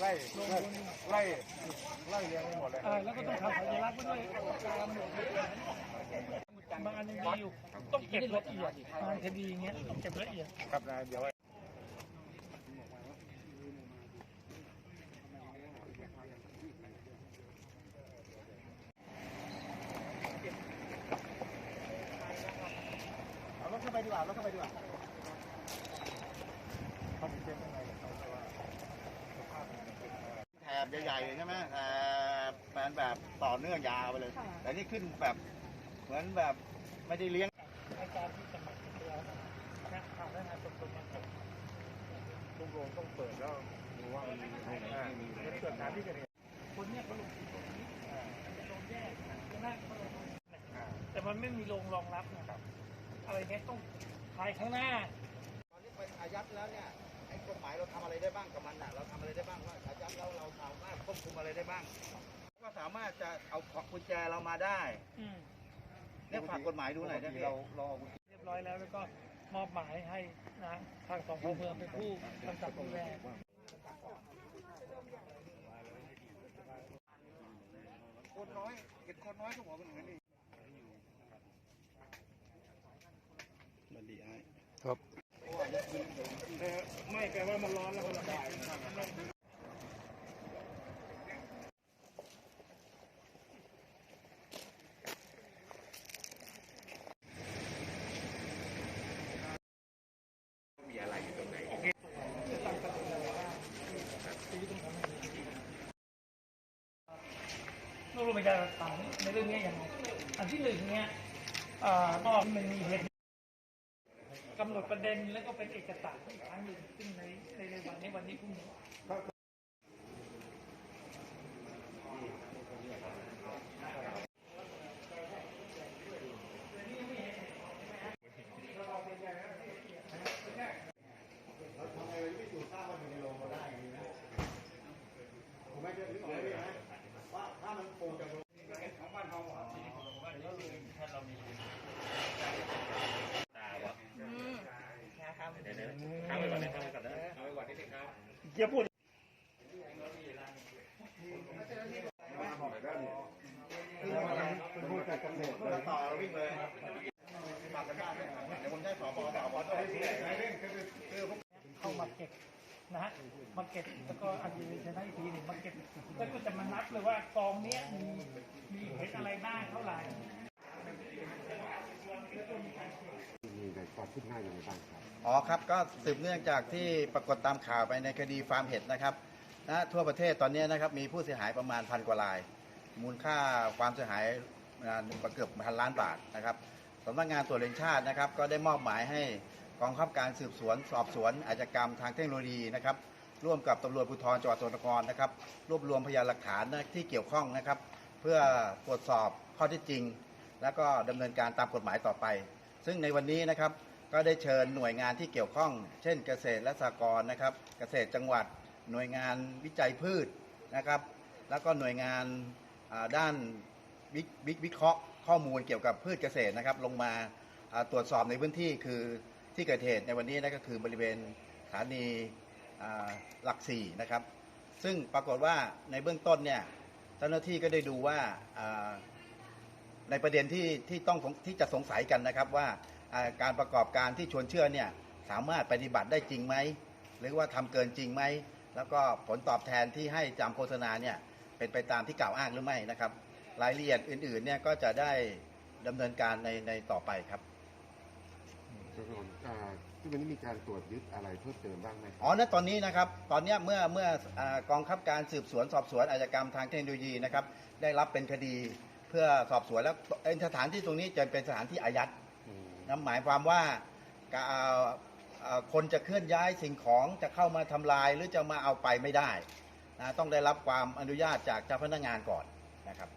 ไล่ไล่ไล่ไล่เรียงไปหมดเลยเออแล้วก็ต้องทำสัญลักษณ์ไว้ด้วยบางอันยังดีอยู่ต้องเก็บละเอียดบางคดีอย่างเงี้ยต้องเก็บละเอียดครับนะเดี๋ยวไว้เอารถเข้าไปดีกว่ารถเข้าไปดีกว่าเขามีเส้นข้างในของเขาแต่ว่า แถบให ญ่ๆใช่ไหมแถบแบนแบบต่อเนื่องยาวไปเลยแต่นี่ขึ้นแบบเหมือนแบบไม่ได้เลี้ยง อาจารย์ที่จะมาเตือนนะข่าวและงานตรงๆมาเกิดทุกโรงต้องเปิดแล้วดูว่ามันมีตรงไหนมีเกิดการที่เกิดเหตุคนเนี้ยเขาลงที่ตรงนี้เป็นโรงแยกข้างหน้าเขาลงตรงนี้แต่มันไม่มีโรงรองรับนะครับ อะไรเงี้ยต้องภายข้างหน้า ตอนนี้เป็นอายัดแล้วเนี่ยไอ้ กฎหมายเราทำอะไรได้บ้างกับมันน่ะเราทำอะไรได้บ้างว่าอายัดแล้วเราสามารถควบคุมอะไรได้บ้างก็สามารถจะเอาของกุญแจเรามาได้อืมเนี่ยฝากกฎหมายดูหน่อยได้ไหมเราเราเรียบร้อยแล้วแล้วก็มอบหมายให้นะทางสองเมืองเป็นผู้กำกับดูแลคนน้อยเห็นคนน้อยก็บอกเป็นอย่างนั้นดิ ไม่ แปลว่ามันร้อนแล้วมันระบายรวบรวมพยานหลักฐานในเรื่องนี้อย่างไรอันที่หนึ่งเนี่ยเอ่อก็มันมีเหตุ กำหนดประเด็นแล้วก็เป็นเอกสารอีกครั้งหนึ่งซึ่งในในวันนี้วันนี้พรุ่งนี้ อย่าพูดต่อวิ่งเลยฝากกันได้ไหมเดี๋ยวผมให้สอบอสอบอต้องให้เร่งคือพวกเข้ามาเก็บนะฮะมาเก็บแล้วก็อันนี้จะได้อีกทีหนึ่งมาเก็บแล้วก็จะมานับเลยว่ากองเนี้ยมีมีเหตุอะไรบ้างเท่าไหร่ มีใน ความคืบหน้าอย่างไรบ้างครับ อ๋อครับก็สืบเนื่องจากที่ปรากฏตามข่าวไปในคดีฟาร์มเห็ดนะครับนะทั่วประเทศตอนนี้นะครับมีผู้เสียหายประมาณพันกว่าราย มูลค่าความเสียหายเกือบพันล้านบาทนะครับสำนักงานตรวจแห่งชาตินะครับ ก็ได้มอบหมายให้กองบังคับการสืบสวน สอบสวนอาชญากรรมทางเทคโนโลยีนะครับร่วมกับตำรวจภูธรจังหวัดสกลนครนะครับ รวบรวมพยานหลักฐานนะที่เกี่ยวข้องนะครับ เพื่อตรวจสอบข้อเท็จจริง แล้วก็ดำเนินการตามกฎหมายต่อไป ซึ่งในวันนี้นะครับ ก็ได้เชิญหน่วยงานที่เกี่ยวข้อง เช่นเกษตรและสหกรณ์นะครับ เกษตรจังหวัด หน่วยงานวิจัยพืชนะครับ แล้วก็หน่วยงานด้านวิวิวิเคราะห์ข้อมูลเกี่ยวกับพืชเกษตรนะครับ ลงมาตรวจสอบในพื้นที่คือที่เกิดเหตุในวันนี้นั่นก็คือบริเวณสถานีหลักสี่นะครับ ซึ่งปรากฏว่าในเบื้องต้นเนี่ยเจ้าหน้าที่ก็ได้ดูว่าในประเด็นที่ที่ต้องที่จะสงสัยกันนะครับว่า การประกอบการที่ชวนเชื่อเนี่ยสามารถปฏิบัติได้จริงไหมหรือว่าทำเกินจริงไหมแล้วก็ผลตอบแทนที่ให้จำโฆษณาเนี่ยเป็นไปตามที่กล่าวอ้างหรือไม่นะครับ รายละเอียดอื่นๆเนี่ยก็จะได้ดำเนินการในในต่อไปครับครับผมอ่าที่วันนี้มีการตรวจยึดอะไรเพิ่มเติมบ้างไหมครับอ๋อณตอนนี้นะครับ ตอนเนี้ยเมื่อเมื่ออากองคับการสืบสวนสอบสวนอาชญากรรมทางเทคโนโลยีนะครับ ได้รับเป็นคดีเพื่อสอบสวนแล้วเอ่อสถานที่ตรงนี้จะเป็นสถานที่อายัดอืม นั่นหมายความว่าคนจะเคลื่อนย้ายสิ่งของจะเข้ามาทำลายหรือจะมาเอาไปไม่ได้นะต้องได้รับความอนุญาตจากเจ้าพนักงานก่อนนะครับ